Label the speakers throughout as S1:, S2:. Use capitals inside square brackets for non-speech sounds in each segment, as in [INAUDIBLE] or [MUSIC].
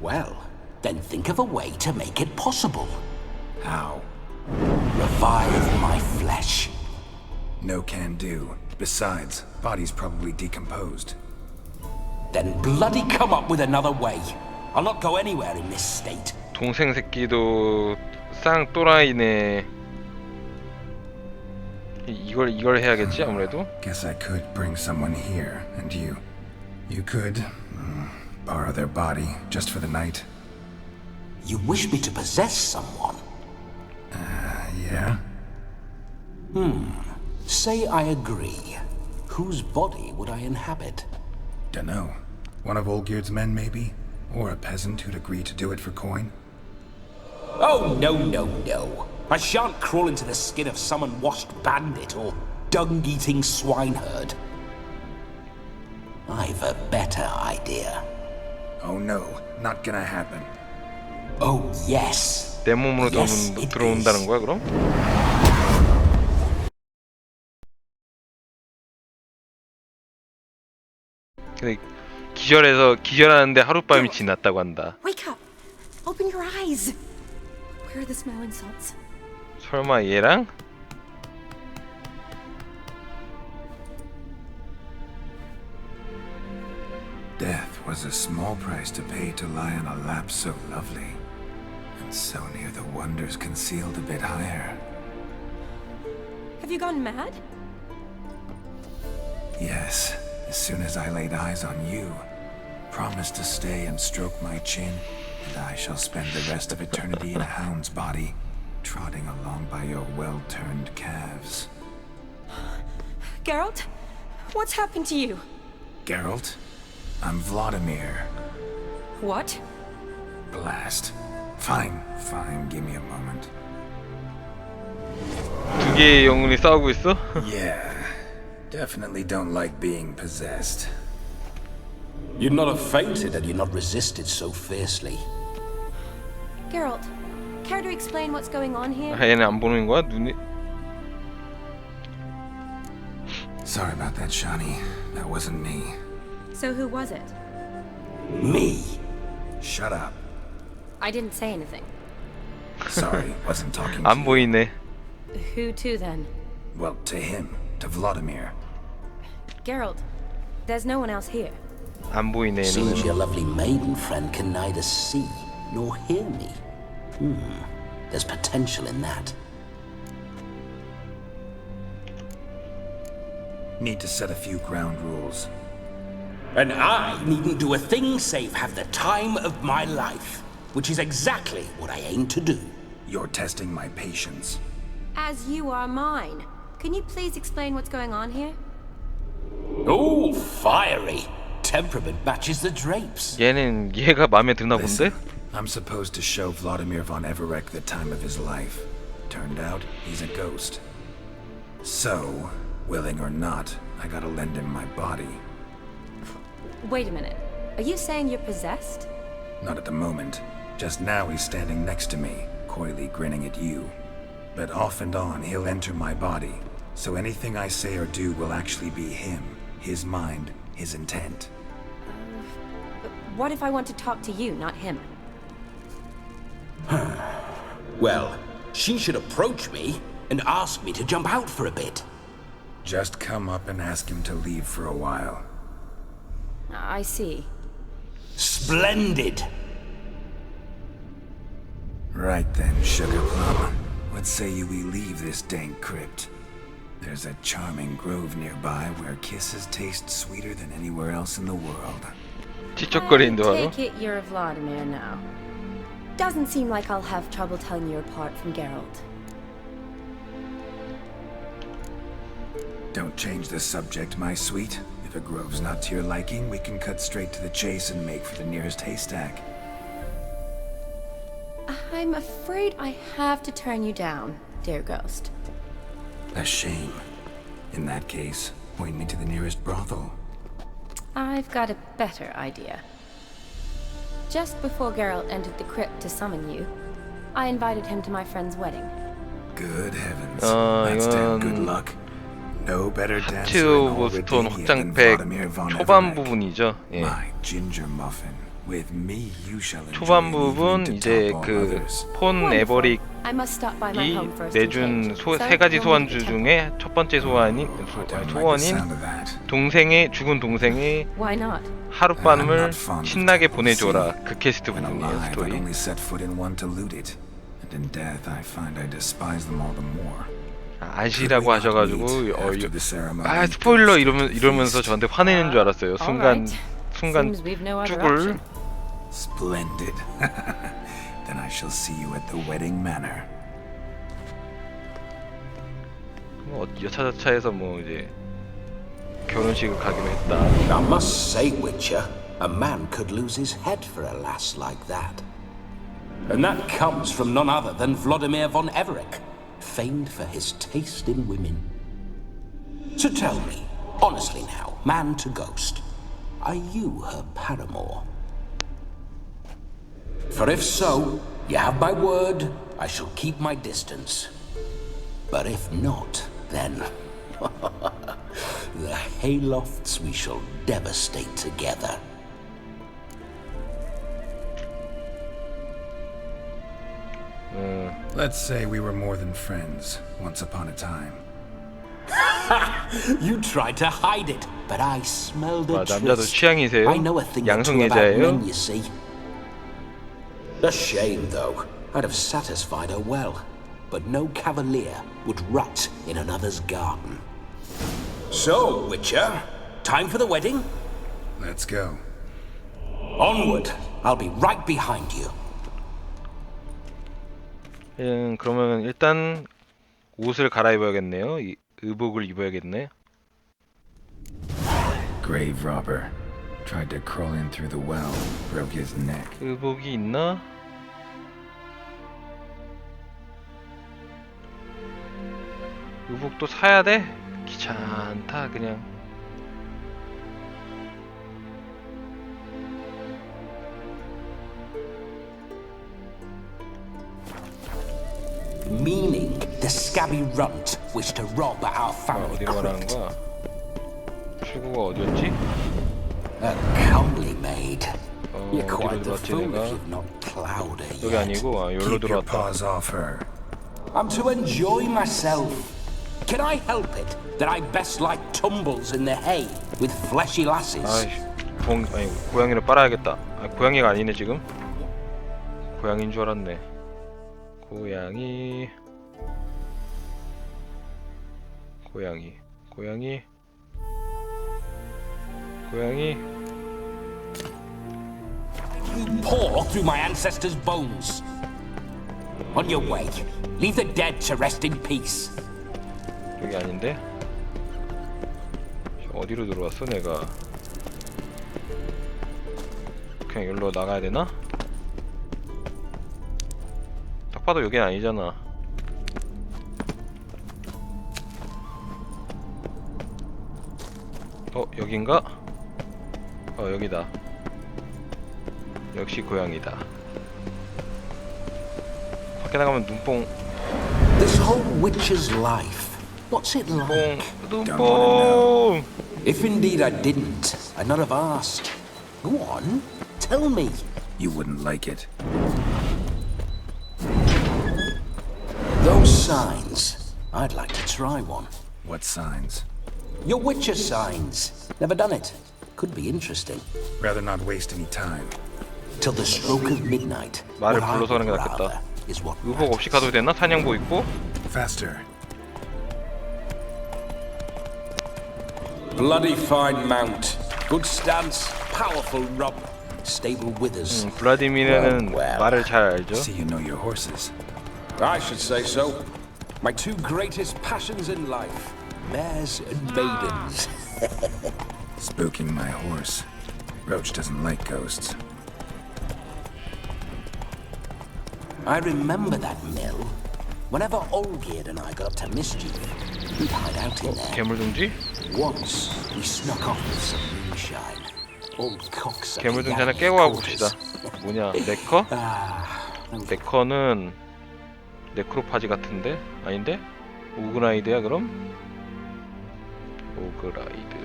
S1: Well, then think of a way to make it possible.
S2: How?
S1: Revive my flesh.
S2: No can do. Besides, body's probably decomposed.
S1: Then bloody come up with another way. I'll not go anywhere in this state.
S3: 동생 새끼도 쌍 또라이네. 이- 이걸 이걸 해야겠지 아무래도.
S2: Guess I could bring someone here, and you. You could mm, borrow their body just for the night.
S1: You wish me to possess someone?
S2: Yeah? Hmm.
S1: Say I agree. Whose body would I inhabit?
S2: Dunno. One of Olgierd's men, maybe? Or a peasant who'd agree to do it for coin?
S1: Oh, no, no, no. I shan't crawl into the skin of some unwashed bandit or dung eating swineherd. I've a better idea.
S2: Oh no, not gonna happen.
S1: Oh, yes.
S3: 내 몸으로
S1: Yes, it
S3: 들어온다는
S1: is.
S3: 거야 그럼? 근데 기절해서 기절하는데 하룻밤이 지났다고 한다.
S4: Wake up! Open your eyes! Where are the smelling salts?
S3: 설마 얘랑?
S2: Was a small price to pay to lie on a lap so lovely, and so near the wonders concealed a bit higher.
S4: Have you gone mad?
S2: Yes, as soon as I laid eyes on you, promise to stay and stroke my chin, and I shall spend the rest of eternity in a hound's body, trotting along by your well-turned calves.
S4: Geralt? What's happened to you?
S2: Geralt, I'm Vladimir.
S4: What?
S2: Blast. Fine, fine, give me a moment.
S3: 두 개의 영혼이 싸우고 있어? [LAUGHS]
S2: Yeah, definitely don't like being possessed.
S1: You'd not have fainted had you not resisted so fiercely.
S4: Geralt, care to explain what's going on here?
S3: 아, 얘는 안 보는 거야 눈이?
S2: Sorry about that, Shani. That wasn't me.
S4: So who was it?
S1: Me?
S2: Shut up.
S4: I didn't say anything.
S2: Sorry, [LAUGHS] wasn't talking to
S3: 안
S2: you.
S3: 보이네.
S4: Who to then?
S2: Well, to him, to Vladimir.
S4: Geralt, there's no one else here.
S3: 안 보이네
S1: Seems
S3: 얘는.
S1: your lovely maiden friend can neither see nor hear me. Hmm. There's potential in that.
S2: Need to set a few ground rules.
S1: And I needn't do a thing save have the time of my life, which is exactly what I aim to do.
S2: You're testing my patience.
S4: As you are mine. Can you please explain what's going on here?
S1: Oh, fiery! Temperament matches the drapes.
S3: 얘는 얘가 마음에 드나 본데?
S2: Listen, I'm supposed to show Vladimir von Everek the time of his life. Turned out, he's a ghost. So, willing or not, I gotta lend him my body.
S4: Wait a minute. Are you saying you're possessed?
S2: Not at the moment. Just now he's standing next to me, coyly grinning at you. But off and on, he'll enter my body. So anything I say or do will actually be him, his mind, his intent.
S4: What if I want to talk to you, not him? [SIGHS]
S1: Well, she should approach me and ask me to jump out for a bit.
S2: Just come up and ask him to leave for a while.
S4: I see.
S1: Splendid!
S2: Right then, Sugar Plum. What say you we leave this dank crypt? There's a charming grove nearby where kisses taste sweeter than anywhere else in the world.
S3: Çiçek
S4: Take it you're Vladimir now. Doesn't seem like I'll have trouble telling you apart from Geralt.
S2: Don't change the subject, my sweet. If it grows not to your liking, we can cut straight to the chase and make for the nearest haystack.
S4: I'm afraid I have to turn you down, dear ghost.
S2: A shame. In that case, point me to the nearest brothel.
S4: I've got a better idea. Just before Geralt entered the crypt to summon you, I invited him to my friend's wedding.
S2: Good heavens.
S3: Uh,
S2: That's damn good luck.
S3: 하츠 보스톤 확장팩 초반 부분이죠. 예. 초반 부분 이제 그 폰 에버릭이 내준 소, 세 가지 소환주 중에 첫 번째 소환인 소원인 동생의 죽은 동생의 하룻밤을 신나게 보내줘라. 그 캐스트 부분이에요 스토리. 아, 아시라고 하셔가지고 어, 이- 아 스포일러 이러면, 이러면서 저한테 화내는 줄 알았어요 순간. 순간
S4: Seems we've no other
S3: 죽을
S4: option.
S2: Splendid. then I shall see you at the wedding manor.
S3: 뭐 여차저차해서 뭐 이제 결혼식을 가기로 했다
S1: I must say, Witcher, a man could lose his head for a lass like that. And that comes from none other than Vladimir von Everick, famed for his taste in women. So tell me, honestly now, man to ghost, are you her paramour? For if so, you have my word, I shall keep my distance. But if not, then [LAUGHS] the haylofts we shall devastate together. Mm.
S2: Let's say we were more than friends once upon a time. [LAUGHS]
S1: you tried to hide it, but I smelled a
S3: trace.
S1: I know a thing or two about men, you see. A shame, though. I'd have satisfied her well, but no cavalier would rot in another's garden. So, Witcher, time for the wedding?
S2: Let's go.
S1: Onward! I'll be right behind you.
S3: 음, 그러면 일단 옷을 갈아입어야겠네요 이, 의복을 입어야겠네
S2: Grave robber. Tried to crawl in through the well, broke his neck.
S3: 의복이 있나? 의복도 사야 돼? 귀찮다 그냥
S1: Meaning the scabby runt wished to rob our
S3: 아,
S1: family
S3: 어디로 가라는
S1: crypt.
S3: 거야? 출구가 어디였지?
S1: A comely maid.
S3: 어,
S1: You're
S3: 어디로
S1: quite the
S3: 들어왔지
S1: fool if
S3: 내가?
S1: you've not plowed her
S3: 여기
S1: yet.
S3: 아니고 아, 여기로
S2: Keep your
S3: 들어왔다
S2: paws off her.
S1: I'm to enjoy myself. Can I help it that I best like tumbles in the hay with fleshy lasses?
S3: 아이씨 동, 아니 고양이를 빨아야겠다 아, 고양이가 아니네 지금 고양이인 줄 알았네 고양이 고양이 고양이 고양이
S1: You paw through my ancestors' bones. On your way, leave the dead to rest in peace.
S3: 여기 아닌데 어디로 들어왔어 내가 그냥 여기로 나가야 되나? 딱 봐도 여긴 아니잖아 어 여긴가? 어 여기다 역시 고양이다 밖에 나가면 눈뽕
S1: This whole witcher's life, what's it like?
S3: 뽕 눈뽕
S1: If indeed I didn't, I'd not have asked. Go on, tell me.
S2: You wouldn't like it.
S1: Those signs, I'd like to try one.
S2: What signs?
S1: Your witcher signs. Never done it. Could be interesting.
S2: Rather not waste any time.
S1: Till the stroke of midnight.
S3: 말을
S1: What I
S3: 불러서 하는 게
S1: would
S3: 낫겠다.
S1: rather is what
S3: 의복 없이
S1: matters.
S3: 가도 되나? 사냥복 입고?
S2: Faster.
S1: Bloody fine mount. Good stance, powerful rub. Stable withers.
S3: 음, 블라디미르는
S1: Well, well.
S3: 말을 잘 알죠?
S2: See you know your horses.
S1: I should say so. My two greatest passions in life mares and maidens. [LAUGHS]
S2: Spooking my horse. Roach doesn't like ghosts.
S1: I remember that mill. Whenever Olgierd and I got up to mischief, we'd hide out in there.
S3: 괴물둥지?
S1: Once, we snuck off with some moonshine. Old cocksucker
S3: 괴물둥지 하나
S1: Yanni
S3: 깨고
S1: called
S3: 가봅시다
S1: us.
S3: 뭐냐 네커?
S1: Ah, [LAUGHS]
S3: 네커는 네크로파지 같은데? 아닌데? 오그라이드야 그럼? 오그라이드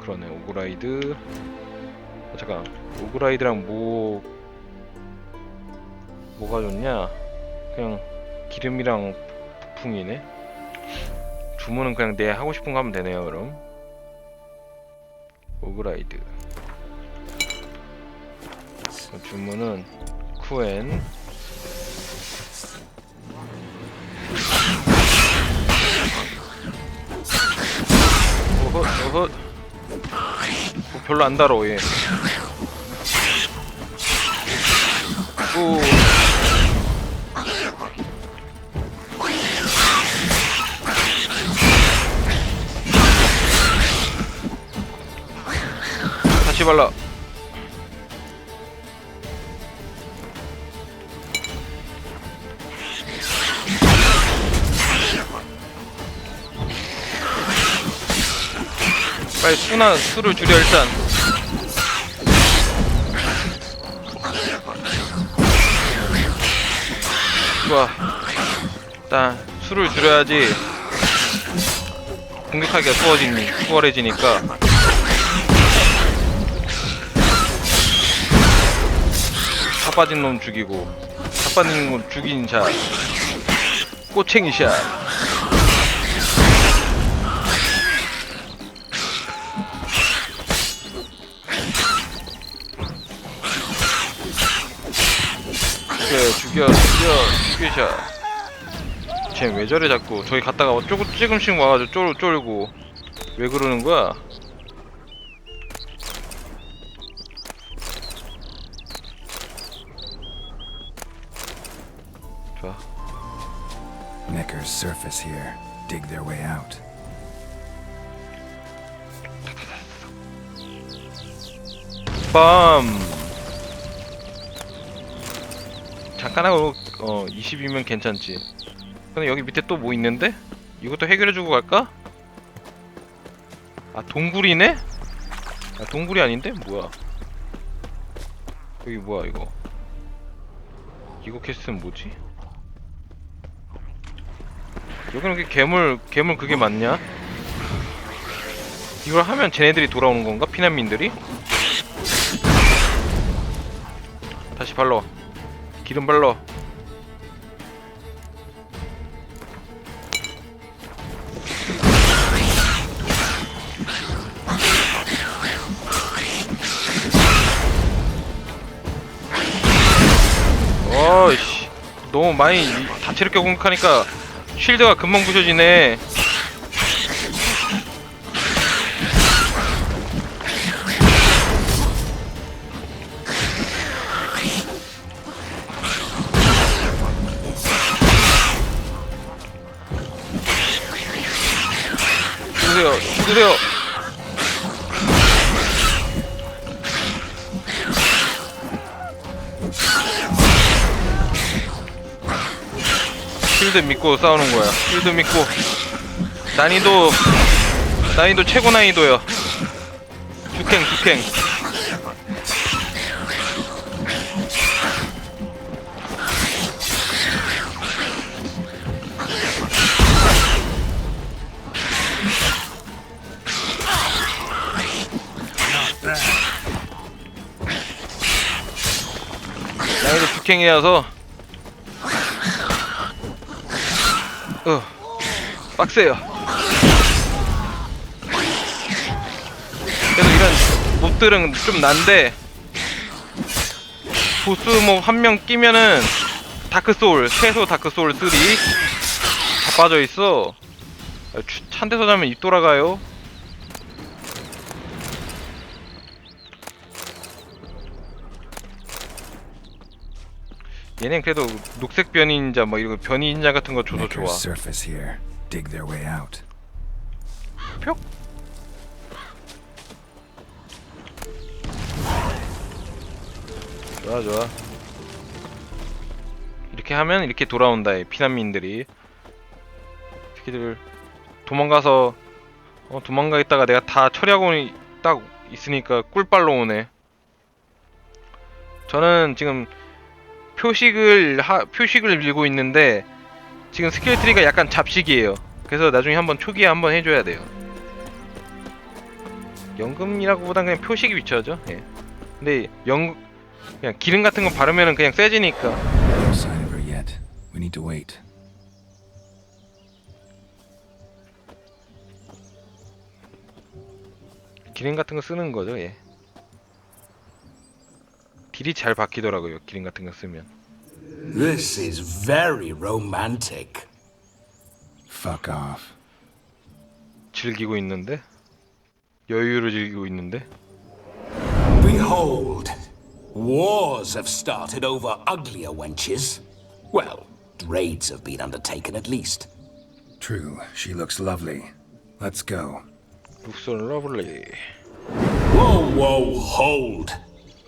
S3: 그러네 오그라이드 아, 잠깐 오그라이드랑 뭐 뭐가 좋냐? 그냥 기름이랑 부풍이네. 주문은 그냥 내 하고 싶은 거 하면 되네요. 그럼 오그라이드 주문은 쿠엔 헛 어, 별로 안 달아 얘 오. 다시 발라 빨리 수나 수를 줄여 일단. 좋아. 일단 수를 줄여야지 공격하기가 수월해지니, 수월해지니까. 다 빠진 놈 죽이고 다 빠진 놈 죽인 샷. 꼬챙이 샷 죽여 죽여 죽여 죽여 쟤왜 저래 자꾸 저기 갔다가 조금 조금씩 와가지고 쫄, 쫄고 왜 그러는 거야? 좋아
S2: Necker's surface here. Dig their way out.
S3: 빰 잠깐 하고 어 20이면 괜찮지 근데 여기 밑에 또 뭐 있는데? 이것도 해결해주고 갈까? 아 동굴이네? 아 동굴이 아닌데? 뭐야 여기 뭐야 이거 이거 캐스트는 뭐지? 여기는 그 괴물 괴물 그게 맞냐? 이걸 하면 쟤네들이 돌아오는 건가? 피난민들이? 다시 발라 기름 발라. 어이씨 너무 많이 다채롭게 공격하니까 쉴드가 금방 부셔지네 죽으세요. 필드 믿고 싸우는 거야. 필드 믿고. 난이도 난이도 최고 난이도야 죽행 죽행 난이도 죽행이라서. 어 빡세요. 그래서 이런 몹들은 좀 난데 보스 몹한명 끼면은 다크소울 최소 다크소울 3 다 빠져있어. 아, 추- 찬 데서 자면 입 돌아가요 얘는 그래도 녹색 변이인자 뭐 이런 변이인자 같은 거 줘도 좋아.
S2: Necker's surface here. Dig their way out.
S3: 뿅 좋아 좋아. 이렇게 하면 이렇게 돌아온다 이 피난민들이. 새끼들 도망가서 어 도망가 있다가 내가 다 처리하고 이- 딱 있으니까 꿀빨로 오네. 저는 지금 표식을 하, 표식을 밀고 있는데 지금 스킬 트리가 약간 잡식이에요 그래서 나중에 한번 초기에 한번 해줘야 돼요 연금이라고 보단 그냥 표식이 위치하죠 예. 근데 영 그냥 기름 같은 거 바르면은 그냥 세지니까. 기름 같은 거 쓰는 거죠, 예. 딜이 잘 박히더라고요. 기름 같은 거 쓰면.
S1: This is very romantic.
S2: Fuck off.
S3: 즐기고 있는데 여유를 즐기고 있는데
S1: Behold, wars have started over uglier wenches. Well, raids have been undertaken at least.
S2: True, she looks lovely. Let's go.
S3: 룩선 러블리.
S1: Whoa, whoa, hold.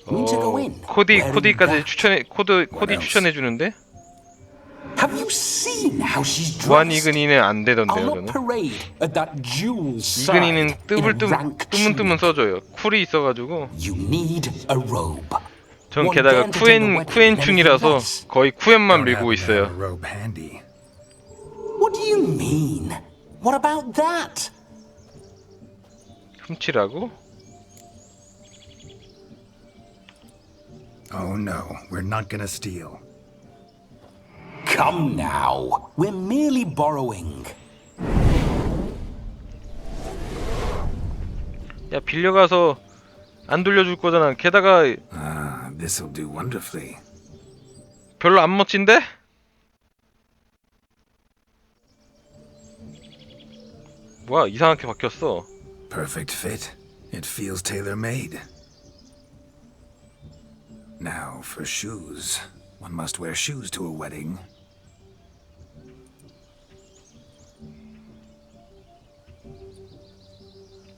S3: 코디 코디까지. 추천해 코드 코디? 추천해 주는데
S1: Have you seen how she's
S3: 무한
S1: dressed?
S3: 이근이는 안 되던데요, 저는. 이근이는 뜨물뜨물
S1: rank
S3: 뜨문뜨문. 써줘요. 쿨이 있어가지고. 전 게다가 쿠엔 쿠엔충이라서. 거의 쿠엔만 밀고 있어요.
S2: robe handy.
S1: What do you mean? What about that?
S3: 훔치라고?
S2: Oh no, we're not gonna steal.
S1: Come now. We're merely borrowing.
S3: 야 빌려가서 안 돌려줄 거잖아. 게다가
S2: Ah, this'll do wonderfully.
S3: 별로 안 멋진데? 뭐야 이상하게 바뀌었어.
S2: Perfect fit. It feels tailor-made. Now for shoes. One must wear shoes to a wedding.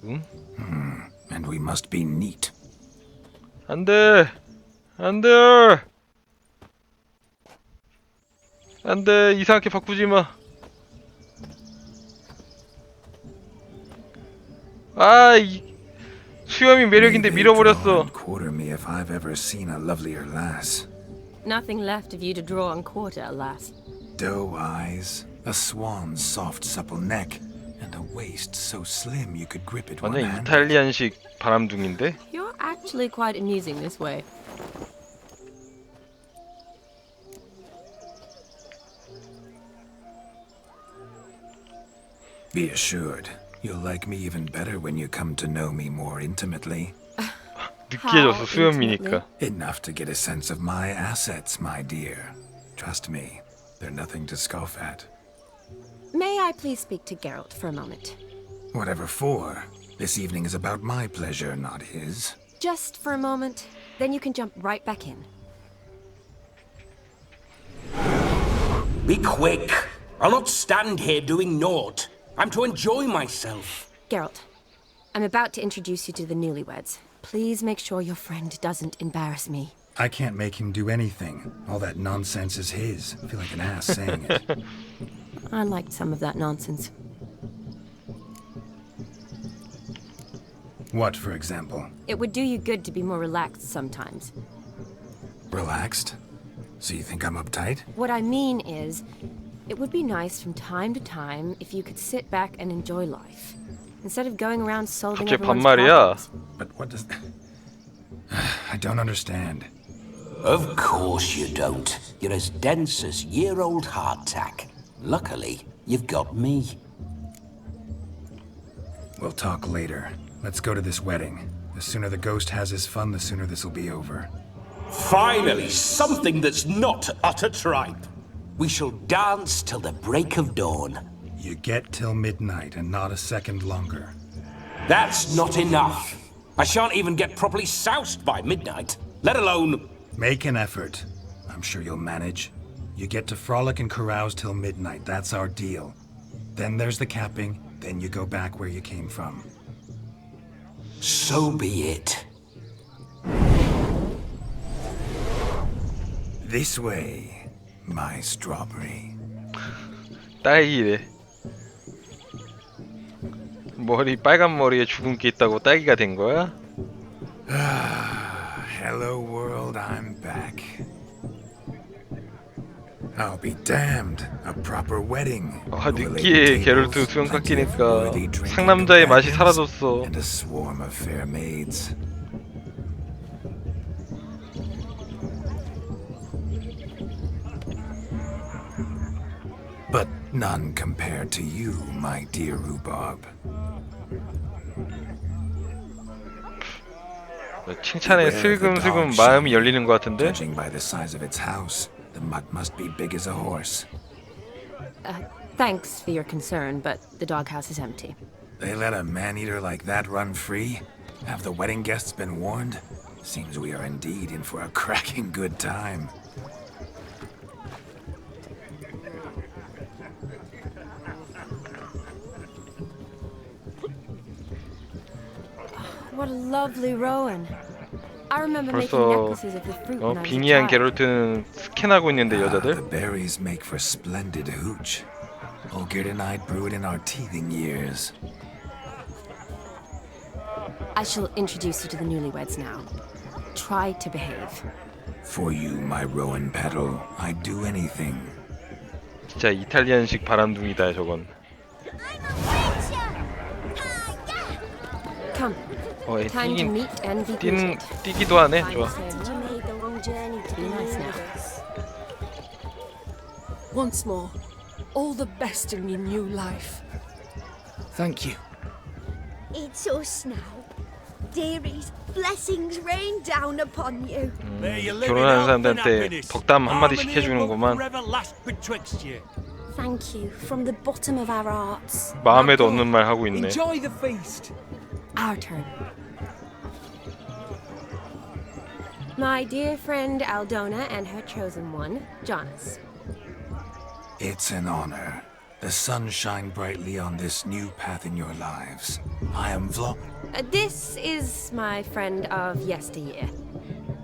S3: 응?
S2: And we must be neat.
S3: 안돼 안돼 안돼 이상하게 바꾸지 마. 아 이, 수염이 매력인데
S2: May they draw
S3: 밀어버렸어.
S2: and Quarter me if I've ever seen a lovelier lass.
S4: Nothing left of you to draw and quarter, alas.
S2: Doe eyes, a swan's soft supple neck, and a waist so slim you could grip it one
S3: 완전
S2: hand.
S3: 이탈리안식 바람둥인데
S4: You're actually quite amusing this way.
S2: Be assured, You'll like me even better when you come to know me more intimately. Enough to get a sense of my assets, my dear. Trust me, they're nothing to scoff at.
S4: May I please speak to Geralt for a moment?
S2: Whatever for. This evening is about my pleasure, not his.
S4: Just for a moment, then you can jump right back in.
S1: Be quick! I'll not stand here doing naught. I'm to enjoy myself.
S4: Geralt, I'm about to introduce you to the newlyweds. Please make sure your friend doesn't embarrass me.
S2: I can't make him do anything. All that nonsense is his. I feel like an ass saying it. [LAUGHS]
S4: I liked some of that nonsense.
S2: What, for example?
S4: It would do you good to be more relaxed sometimes.
S2: Relaxed? So you think I'm uptight?
S4: What I mean is, it would be nice from time to time if you could sit back and enjoy life. Instead of going around solving
S3: 갑자기
S4: everyone's
S3: 반말이야.
S4: problems.
S2: But what does. [SIGHS] I don't understand.
S1: Of course you don't. You're as dense as year-old hardtack. Luckily, you've got me.
S2: We'll talk later. Let's go to this wedding. The sooner the ghost has his fun, the sooner this'll be over.
S1: Finally, something that's not utter tripe. We shall dance till the break of dawn.
S2: You get till midnight and not a second longer.
S1: That's not enough. I shan't even get properly soused by midnight, let alone.
S2: Make an effort. I'm sure you'll manage. You get to frolic and carouse till midnight. That's our deal. Then there's the capping. Then you go back where you came from.
S1: So be it.
S2: This way, my strawberry.
S3: 딸기래. 머리 빨간 머리에 주근깨 있다고 딸기가 된 거야?
S2: Hello, world, I'm back. I'll be damned. A proper wedding.
S3: 아 느끼해 게롤트 수염 깎이니까 상남자의 맛이 사라졌어.
S2: And a swarm of fair maids. None compared to you, my dear rhubarb.
S3: 칭찬에 슬금슬금 마음이 열리는 것 같은데
S2: Judging by the size of its house, the mutt must be big as a horse.
S4: Thanks for your concern, but the doghouse is empty.
S2: They let a man-eater like that run free? Have the wedding guests been warned? Seems we are indeed in for a [LAUGHS] cracking good time.
S4: What a lovely rowan. I remember making
S3: 벌써
S4: necklaces of the fruit
S3: 어,
S4: when I was a
S3: 빙의한
S4: child.
S3: 게롤트는 스캔하고 있는데
S2: Ah, the
S3: 여자들
S2: berries make for splendid hooch. Olgerd and I brewed in our teething years.
S4: I shall introduce you to the newlyweds now. Try to behave.
S2: For you, my rowan petal, I'd do anything.
S3: 진짜 이탈리안식 바람둥이다 저건 어, 애
S4: time to
S3: 뛰긴
S4: meet and be
S3: 뛰는
S4: greeted.
S3: 뛰기도 하네 좋아
S5: Did you make the long journey to
S4: Be nice now.
S6: Once more, all the best in your new life.
S7: Thank you.
S5: It's us now. Dearies, blessings rain down upon you.
S3: 결혼하는 사람들한테 덕담 한마디씩 해주는구만
S5: Thank you from the bottom of our hearts.
S3: 마음에도 없는 말 하고 있네
S7: Enjoy the feast.
S4: Our turn. My dear friend Aldona and her chosen one, Jonas.
S2: It's an honor. The sun shine brightly on this new path in your lives. I am Vlo.
S4: Uh, this is my friend of yesteryear,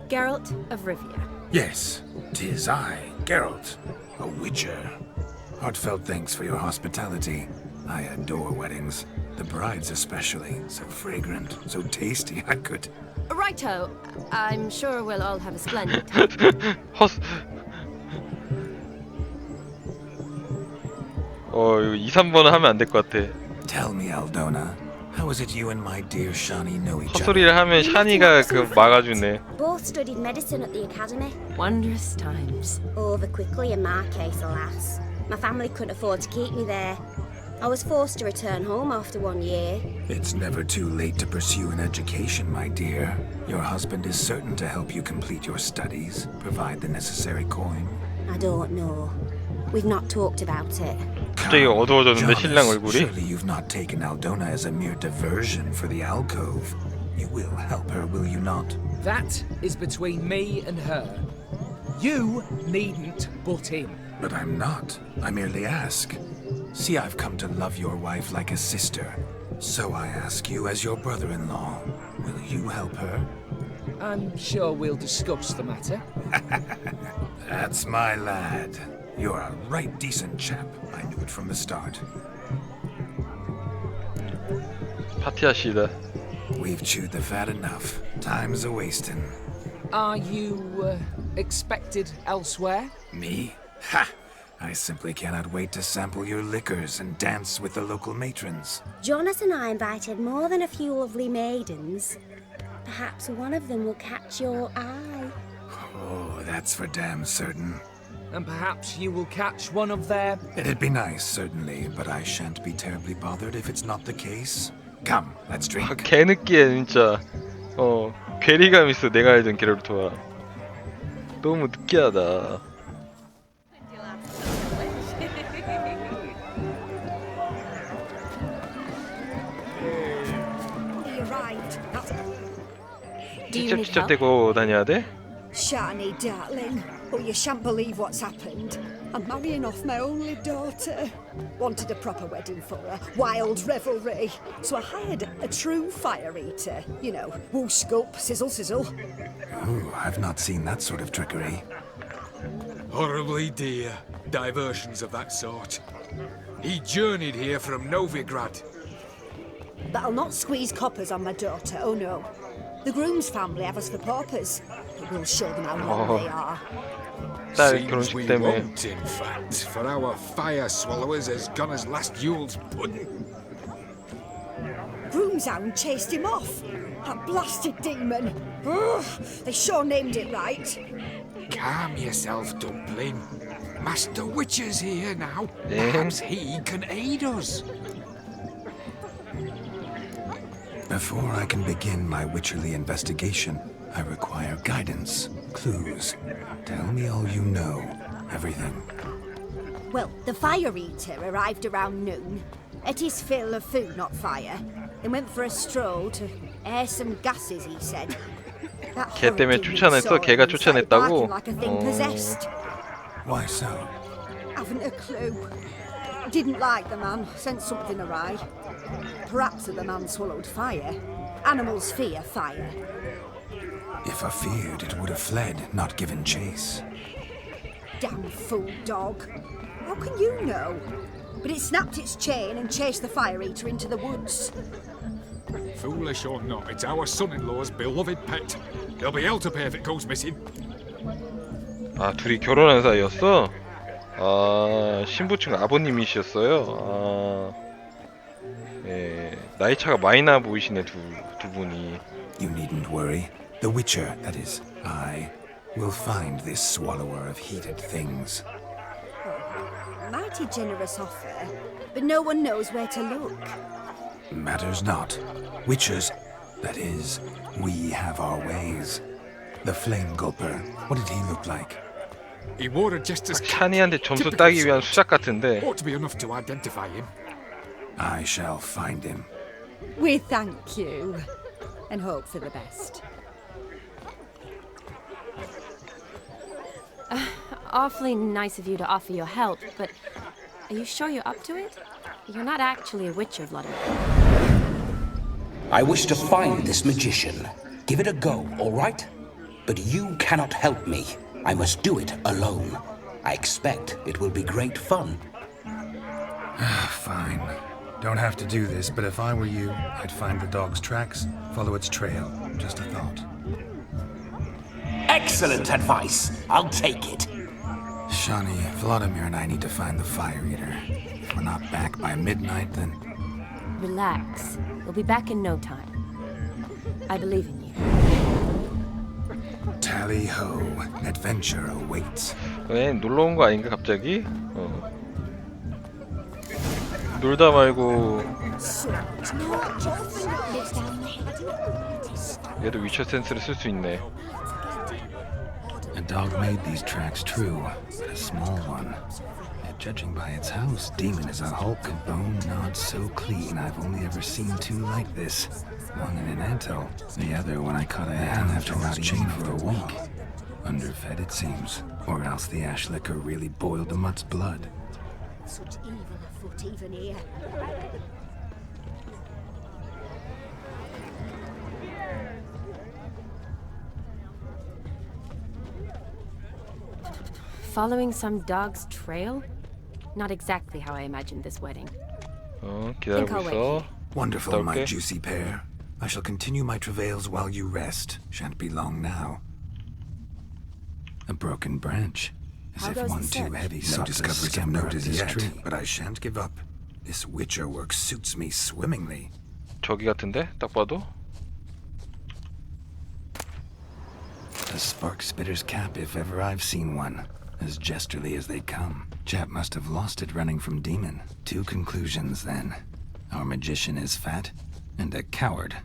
S4: Geralt of Rivia.
S2: Yes, tis I, Geralt, a witcher. Heartfelt thanks for your hospitality. I adore weddings. The brides especially. So fragrant, so tasty, I could...
S4: Righto, I'm sure we'll all have a splendid time. [LAUGHS]
S3: 헛 어, 이거 2, 3번은 하면 안 될 것 같아.
S2: Tell me, Aldona, how is it you and my dear Shani know each other?
S3: 헛소리를 하면 샤니가 그 막아주네.
S5: Both studied medicine at the academy.
S4: Wondrous times.
S5: Over quickly in my case, alas. My family couldn't afford to keep me there. I was forced to return home after one year.
S2: It's never too late to pursue an education, my dear. Your husband is certain to help you complete your studies, provide the necessary coin.
S5: I don't know. We've not talked about it.
S3: 갑자기 어두워졌는데
S2: Jonas,
S3: 신랑 얼굴이?
S2: Surely you've not taken Aldona as a mere diversion for the alcove. You will help her, will you not?
S7: That is between me and her. You needn't butt in.
S2: But I'm not. I merely ask. See, I've come to love your wife like a sister. So I ask you, as your brother-in-law, will you help her?
S7: I'm sure we'll discuss the matter. [LAUGHS]
S2: That's my lad. You're a right decent chap. I knew it from the start.
S3: Patyaşıyla.
S2: We've chewed the fat enough. Time's a-wasting.
S7: Are you uh, expected elsewhere?
S2: Me? Ha! I simply cannot wait to sample your liquors and dance with the local matrons.
S5: Jonas and I invited more than a few lovely maidens. Perhaps one of them will catch your eye.
S2: Oh, that's for damn certain.
S7: And perhaps you will catch one of their.
S2: It'd be nice, certainly, but I shan't be terribly bothered if it's not the case. Come, let's
S3: 아,
S2: drink.
S3: 개느끼해 진짜. 어, 괴리감 있어 내가 알던 게롤트와. 너무 느끼하다.
S4: Do you need help?
S3: 찝쩍찝쩍대고 다녀야 돼?
S8: Shani, darling. Oh, you shan't believe what's happened. I'm marrying off my only daughter. Wanted a proper wedding for her, wild revelry. So I hired a true fire eater. You know, woo scope, sizzle sizzle.
S2: Ooh, I've not seen that sort of trickery.
S9: Horribly dear diversions of that sort. He journeyed here from Novigrad.
S8: But I'll not squeeze coppers on my daughter, oh no. The groom's family have us for paupers, but we'll show them how wrong
S3: Oh.
S8: they are.
S9: Seems we won't, in fact, for our fire swallowers has gone as last Yule's pudding.
S8: Groomshound chased him off. That blasted demon. Ugh, they sure named it right.
S9: Calm yourself, Dumpling. Master Witcher's here now. Perhaps he can aid us.
S2: Before I can begin my Witcherly investigation, I require guidance, clues. Tell me all you know. Everything.
S8: Well, the Fire Eater arrived around noon. Ate his fill of food, not fire. Then went for a stroll to air some gases, he said. That
S3: 걔 때문에
S8: horrid demon
S3: 쫓아냈어?
S8: saw him
S3: 걔가
S8: and started
S3: 쫓아냈다고?
S8: barking Like a thing
S3: 어.
S8: possessed.
S2: Why so?
S8: Haven't a clue. Didn't like the man, sent something awry. Perhaps the man swallowed fire. Animals fear fire.
S2: If I feared, it would have fled, not given chase.
S8: Damn fool dog. How can you know? But it snapped its chain and chased the fire eater into the woods.
S9: Foolish or not, it's our son-in-law's beloved pet. There'll be hell to pay if it goes missing.
S3: 아 둘이 결혼한 사이였어? 아 신부층 아버님이셨어요? 아 예, 나이 차가 많이 나 보이시네 두, 두 분이
S2: You needn't worry. The Witcher, that is, I, will find this swallower of heated things.
S8: Mighty generous offer, but no one knows where to look.
S2: Matters not. Witchers, that is, we have our ways. The Flame Gulper, what did he look like?
S9: He wore a jester's cap.
S3: 샤니한테 점수
S9: Typical
S3: 따기 위한
S9: sort.
S3: 수작 같은데
S9: Ought to be enough to identify him.
S2: I shall find him.
S8: We thank you and hope for the best.
S4: Uh, awfully nice of you to offer your help, but are you sure you're up to it? You're not actually a witcher, Vladimir.
S1: I wish to find this magician. Give it a go, all right? But you cannot help me. I must do it alone. I expect it will be great fun.
S2: Ah, fine. Don't have to do this, but if I were you, I'd find the dog's tracks, follow its trail. Just a thought.
S1: Excellent advice. I'll take it.
S2: Shawnee, Vladimir and I need to find the Fire Eater. If we're not back by midnight, then
S4: Relax. We'll be back in no time. I believe in you.
S2: tally ho, adventure awaits.
S3: 그냥 놀러 온 거 아닌가 갑자기? 어. 놀다 말고 얘도 위쳐 센스를 쓸 수 있네
S2: A dog made these tracks true, but a small one. Yet judging by its house, Demon is a hulk of bone not so clean. I've only ever seen two like this. One in an antle, the other when I caught a hand after I was chained for a walk. Underfed, it seems. Or else the ash liquor really boiled the mutt's blood.
S8: Such evil even here.
S4: Following some dog's trail? Not exactly how I imagined this wedding.
S3: Oh, queda abusado.
S2: Wonderful,
S3: okay.
S2: my juicy pair. I shall continue my travails while you rest. Shan't be long now. A broken branch. As
S8: How
S2: if
S8: goes the
S2: one too
S8: search?
S2: heavy
S8: No
S2: sought to
S8: discoveries of
S2: scamper
S8: note
S2: up
S8: as
S2: this
S8: yet,
S2: tree. But I shan't give up. This witcher work suits me swimmingly.
S3: 저기 같은데 딱 봐도
S2: A spark spitter's cap if ever I've seen one. As jesterly as they come. Chap must have lost it running from demon. Two conclusions then. Our magician is fat and a coward.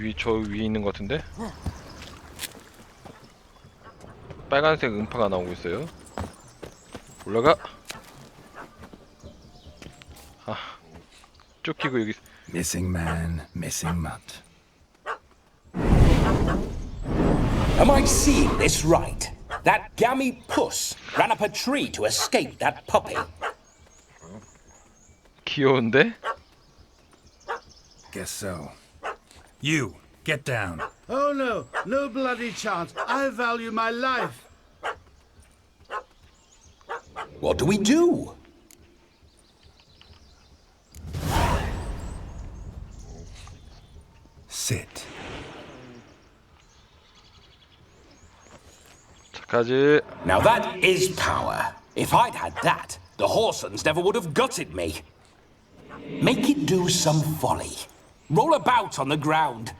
S3: 위 저 위에 있는 것 같은데 빨간색 음파가 나오고 있어요 올라가 아 쫓기고 여기
S2: Missing man, missing mutt.
S1: Am I seeing this right? That gammy puss ran up a tree to escape that puppy.
S3: 귀여운데
S2: Guess so. You, get down.
S10: Oh no, no bloody chance. I value my life.
S1: What do we do?
S2: Sit.
S3: 가지
S1: Now that is power. If I'd had that, the Horsons never would have gutted me. Make it do some folly. Roll about on the ground.